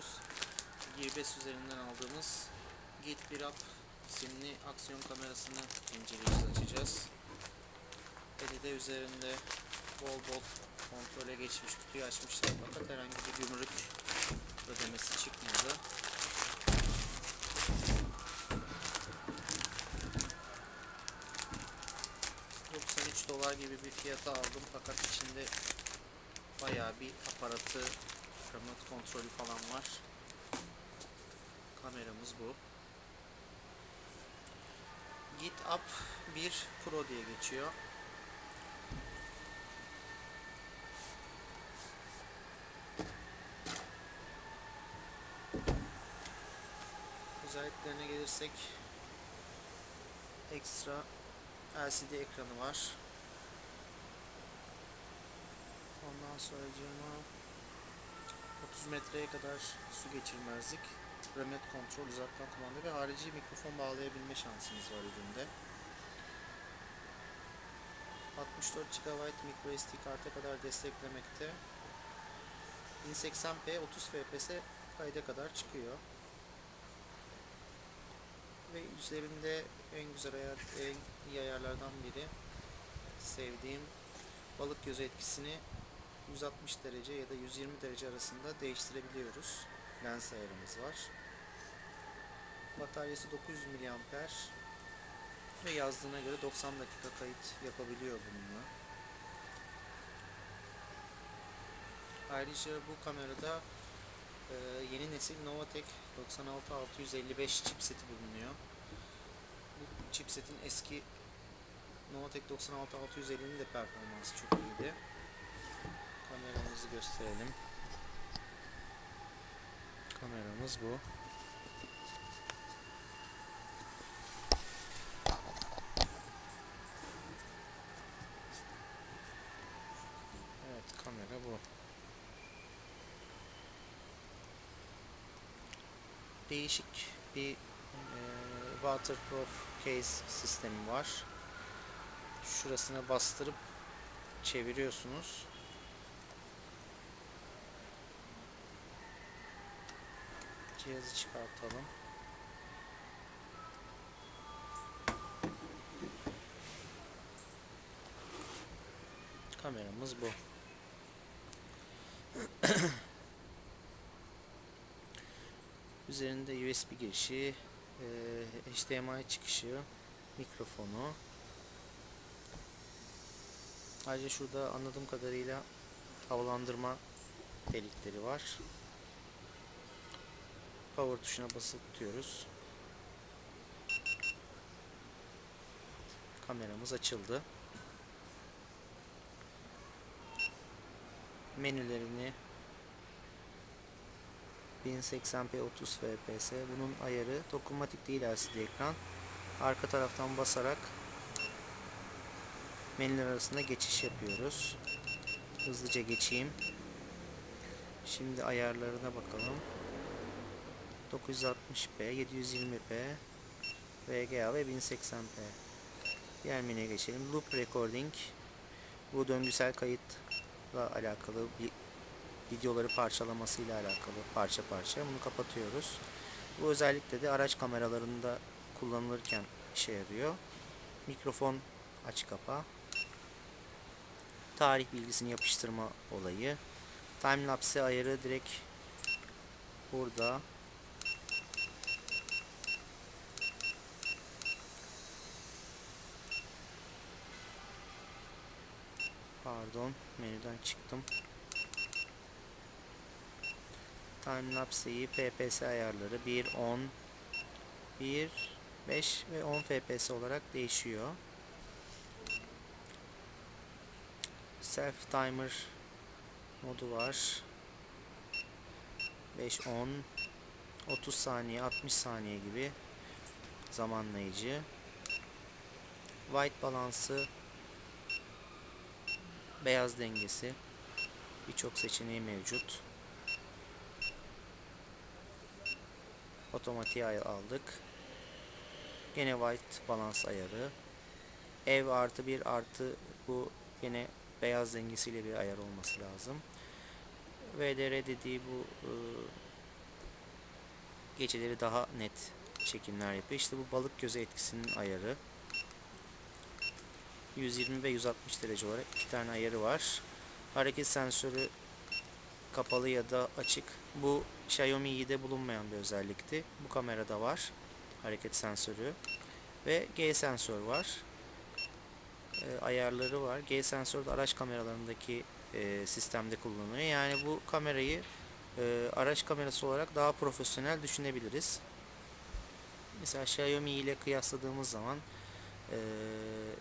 geçiyoruz. Gearbest üzerinden aldığımız Git 1 Up isimli aksiyon kamerasını inceleyeceğiz, açacağız. LCD üzerinde bol bol kontrole geçmiş kutuyu açmışlar fakat herhangi bir gümrük ödemesi çıkmadı. ...93 dolar gibi bir fiyata aldım fakat içinde bayağı bir aparatı, remote kontrolü falan var. Kameramız bu. Git Up 1 Pro diye geçiyor. Özelliklerine gelirsek ekstra LCD ekranı var. Ondan sonra 30 metreye kadar su geçirmezlik, remote kontrol uzaktan kumanda ve harici mikrofon bağlayabilme şansınız var üründe. 64 GB microSD karta kadar desteklemekte. 1080p 30 fps kayda kadar çıkıyor. Ve üzerinde en güzel ayar, en iyi ayarlardan biri sevdiğim balık gözü etkisini 160 derece ya da 120 derece arasında değiştirebiliyoruz. Lens ayarımız var. Bataryası 900 mAh ve yazdığına göre 90 dakika kayıt yapabiliyor bununla. Ayrıca bu kamerada e, yeni nesil Novatek 96655 chipseti bulunuyor. Bu chipsetin eski Novatek 96650'nin de performansı çok iyiydi. Kameramızı gösterelim. Kameramız bu. Evet kamera bu. Değişik bir e, waterproof case sistemi var. Şurasına bastırıp çeviriyorsunuz. Cihazı çıkartalım. Kameramız bu. Üzerinde USB girişi, e, HDMI çıkışı, mikrofonu. Ayrıca şurada anladığım kadarıyla havalandırma delikleri var. Power tuşuna basılı tutuyoruz. Kameramız açıldı. Menülerini 1080p 30 fps bunun ayarı dokunmatik değil LCD ekran arka taraftan basarak menüler arasında geçiş yapıyoruz hızlıca geçeyim şimdi ayarlarına bakalım 960p 720p VGA ve 1080p diğer menüye geçelim loop recording bu döngüsel kayıtla alakalı bir videoları parçalamasıyla alakalı parça parça bunu kapatıyoruz. Bu özellikle de araç kameralarında kullanılırken işe yarıyor. Mikrofon aç kapa. Tarih bilgisini yapıştırma olayı. Timelapse ayarı direkt burada. Pardon menüden çıktım. Timelapse'yi FPS ayarları 1, 10, 1, 5 ve 10 FPS olarak değişiyor. Self Timer modu var. 5, 10, 30 saniye, 60 saniye gibi zamanlayıcı. White balansı, beyaz dengesi birçok seçeneği mevcut. Otomatiğe aldık. Yine white balans ayarı. Ev artı bir artı bu yine beyaz dengesiyle bir ayar olması lazım. VDR dediği bu e, geceleri daha net çekimler yapıyor. İşte bu balık gözü etkisinin ayarı. 120 ve 160 derece olarak iki tane ayarı var. Hareket sensörü kapalı ya da açık. Bu Xiaomi Yi'de bulunmayan bir özellikti. Bu kamerada var. Hareket sensörü. Ve G sensör var. E, ayarları var. G sensör de araç kameralarındaki e, sistemde kullanılıyor. Yani bu kamerayı e, araç kamerası olarak daha profesyonel düşünebiliriz. Mesela Xiaomi ile kıyasladığımız zaman e,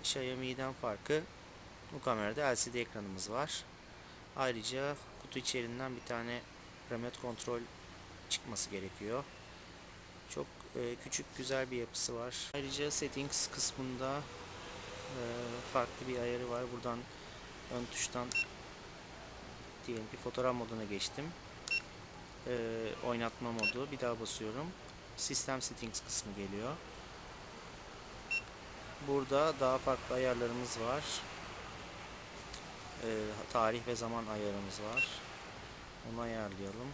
Xiaomi'den farkı bu kamerada LCD ekranımız var. Ayrıca kutu içerisinden bir tane remote kontrol çıkması gerekiyor. Çok e, küçük güzel bir yapısı var. Ayrıca settings kısmında e, farklı bir ayarı var. Buradan ön tuştan diyelim ki fotoğraf moduna geçtim. E, oynatma modu. Bir daha basıyorum. System settings kısmı geliyor. Burada daha farklı ayarlarımız var. E, tarih ve zaman ayarımız var. Onu ayarlayalım.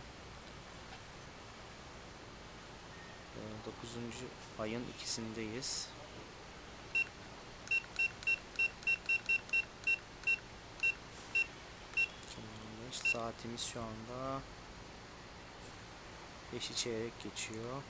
9. ayın ikisindeyiz. Saatimiz şu anda 5'i çeyrek geçiyor.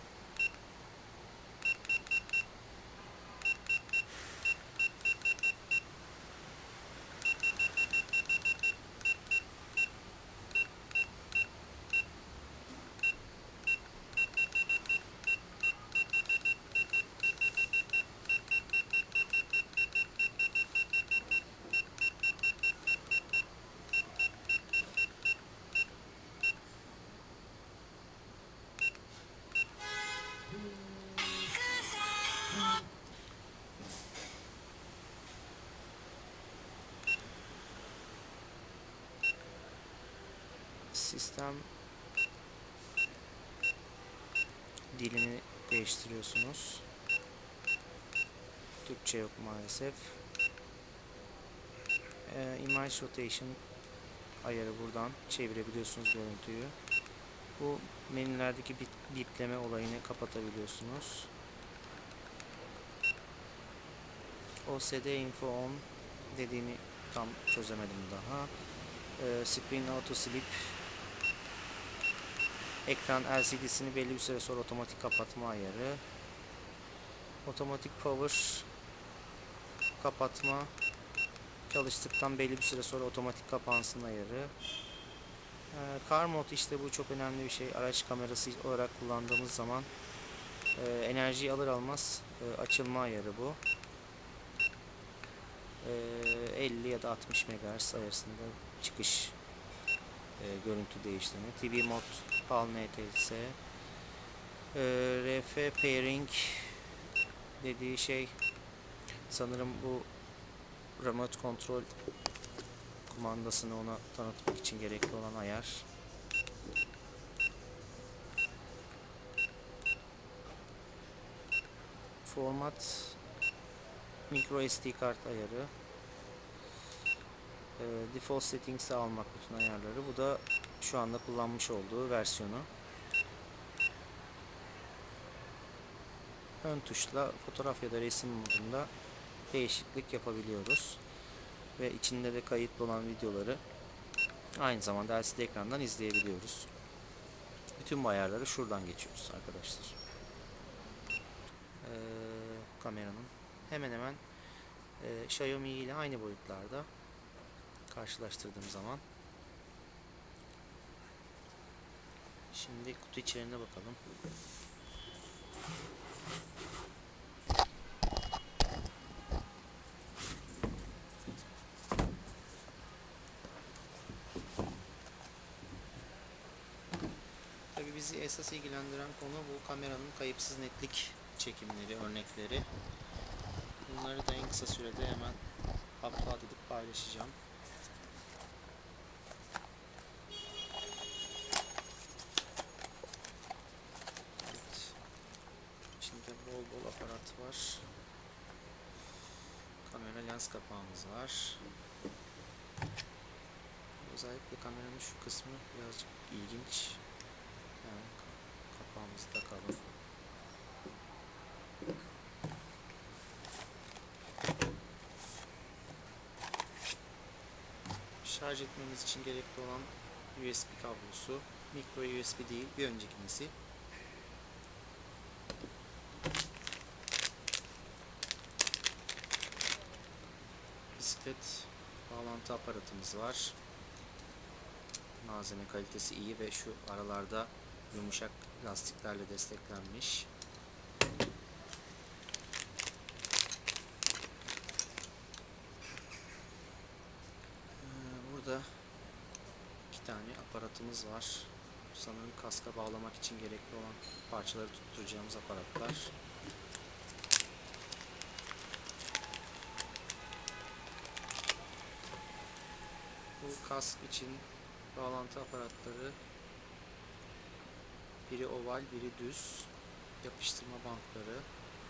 Sistem dilini değiştiriyorsunuz. Türkçe yok maalesef. Ee, image rotation ayarı buradan çevirebiliyorsunuz görüntüyü. Bu menülerdeki bip, bipleme olayını kapatabiliyorsunuz. OCD info on dediğini tam çözemedim daha. Ee, screen auto sleep ekran LCD'sini belli bir süre sonra otomatik kapatma ayarı. Otomatik power kapatma çalıştıktan belli bir süre sonra otomatik kapansın ayarı. Ee, car mode işte bu çok önemli bir şey. Araç kamerası olarak kullandığımız zaman e, enerjiyi alır almaz e, açılma ayarı bu. E, 50 ya da 60 MHz arasında çıkış e, görüntü değiştirme. TV mod PAL NTS e, RF pairing dediği şey sanırım bu remote kontrol kumandasını ona tanıtmak için gerekli olan ayar. Format micro SD kart ayarı. E, default settings'i almak bütün ayarları. Bu da şu anda kullanmış olduğu versiyonu. Ön tuşla fotoğraf ya da resim modunda değişiklik yapabiliyoruz. Ve içinde de kayıtlı olan videoları aynı zamanda LCD ekrandan izleyebiliyoruz. Bütün bu ayarları şuradan geçiyoruz arkadaşlar. Ee, kameranın hemen hemen e, Xiaomi ile aynı boyutlarda karşılaştırdığım zaman Şimdi kutu içeriğine bakalım. Tabi bizi esas ilgilendiren konu bu kameranın kayıpsız netlik çekimleri, örnekleri. Bunları da en kısa sürede hemen upload edip paylaşacağım. var. Kamera lens kapağımız var. Özellikle kameranın şu kısmı birazcık ilginç. Yani kapağımızı takalım. Şarj etmemiz için gerekli olan USB kablosu. Mikro USB değil, bir öncekisi. Bisiklet bağlantı aparatımız var. Malzeme kalitesi iyi ve şu aralarda yumuşak lastiklerle desteklenmiş. Ee, Burada iki tane aparatımız var. Sanırım kaska bağlamak için gerekli olan parçaları tutturacağımız aparatlar. Bu kask için bağlantı aparatları biri oval, biri düz. Yapıştırma bantları.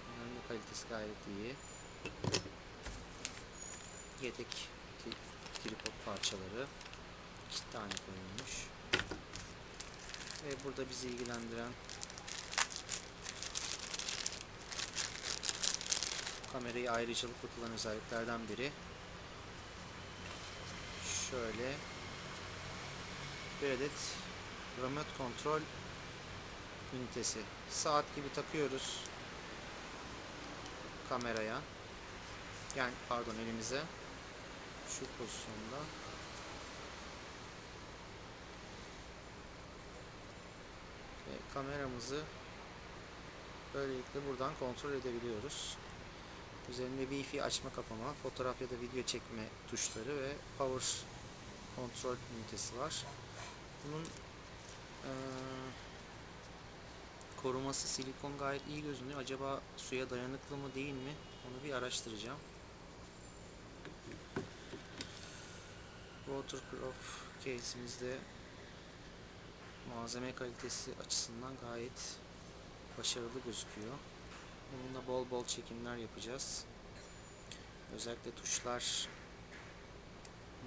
Bunların da kalitesi gayet iyi. Yedek tripod parçaları. iki tane koyulmuş. Ve burada bizi ilgilendiren kamerayı ayrıcalıklı kılan özelliklerden biri şöyle bir adet remote kontrol ünitesi. Saat gibi takıyoruz kameraya. Yani pardon elimize şu pozisyonda ve kameramızı böylelikle buradan kontrol edebiliyoruz. Üzerinde Wi-Fi açma kapama, fotoğraf ya da video çekme tuşları ve power kontrol ünitesi var. Bunun eee, koruması silikon gayet iyi gözünüyor. Acaba suya dayanıklı mı değil mi? Onu bir araştıracağım. Waterproof case'imizde malzeme kalitesi açısından gayet başarılı gözüküyor. Bununla bol bol çekimler yapacağız. Özellikle tuşlar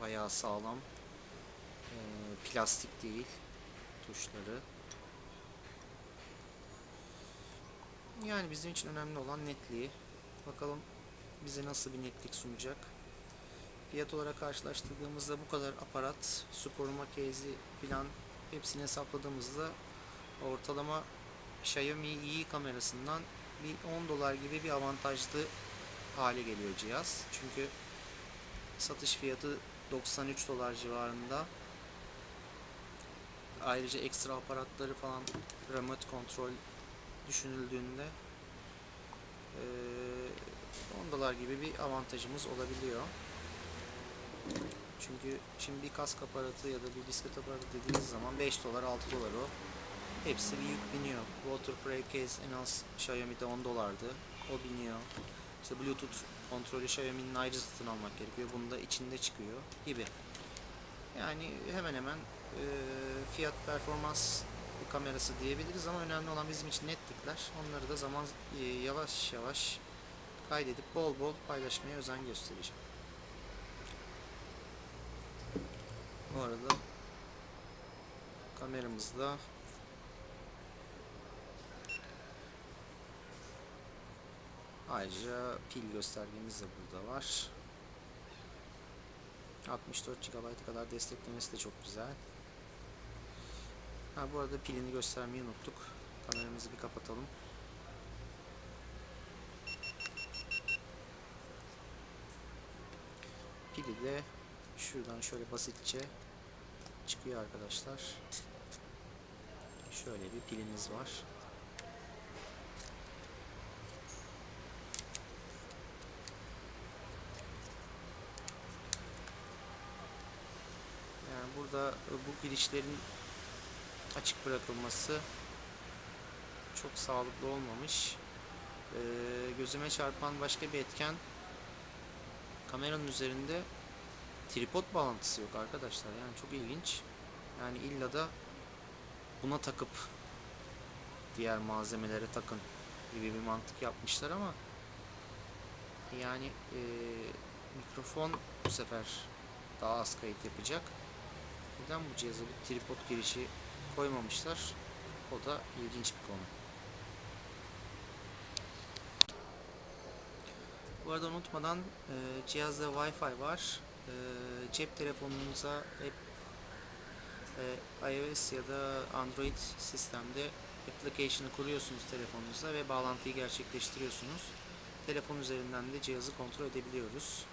bayağı sağlam. Ee, plastik değil tuşları. Yani bizim için önemli olan netliği. Bakalım bize nasıl bir netlik sunacak. Fiyat olarak karşılaştırdığımızda bu kadar aparat, koruma case'i filan hepsini hesapladığımızda ortalama Xiaomi iyi kamerasından bir 10 dolar gibi bir avantajlı hale geliyor cihaz. Çünkü satış fiyatı 93 dolar civarında. Ayrıca ekstra aparatları falan remote kontrol düşünüldüğünde eee, 10 dolar gibi bir avantajımız olabiliyor. Çünkü şimdi bir kask aparatı ya da bir bisiklet aparatı dediğiniz zaman 5 dolar 6 dolar o. Hepsi bir yük biniyor. Waterproof case en az Xiaomi'de 10 dolardı. O biniyor. İşte Bluetooth kontrolü Xiaomi'nin ayrı satın almak gerekiyor. Bunda içinde çıkıyor gibi. Yani hemen hemen e, fiyat performans kamerası diyebiliriz ama önemli olan bizim için netlikler. Onları da zaman e, yavaş yavaş kaydedip bol bol paylaşmaya özen göstereceğim. Bu arada kameramızda ayrıca pil göstergemiz de burada var. 64 GB kadar desteklemesi de çok güzel. Ha bu arada pilini göstermeyi unuttuk. Kameramızı bir kapatalım. Pili de şuradan şöyle basitçe çıkıyor arkadaşlar. Şöyle bir pilimiz var. Yani burada bu girişlerin açık bırakılması çok sağlıklı olmamış. Ee, gözüme çarpan başka bir etken kameranın üzerinde tripod bağlantısı yok arkadaşlar. Yani çok ilginç. Yani illa da buna takıp diğer malzemelere takın gibi bir mantık yapmışlar ama yani e, mikrofon bu sefer daha az kayıt yapacak. Neden bu cihaza bir tripod girişi koymamışlar? O da ilginç bir konu. Bu arada unutmadan e, cihazda Wi-Fi var. e, cep telefonunuza hep e, iOS ya da Android sistemde application'ı kuruyorsunuz telefonunuzda ve bağlantıyı gerçekleştiriyorsunuz. Telefon üzerinden de cihazı kontrol edebiliyoruz.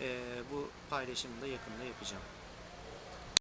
E, bu paylaşımı da yakında yapacağım.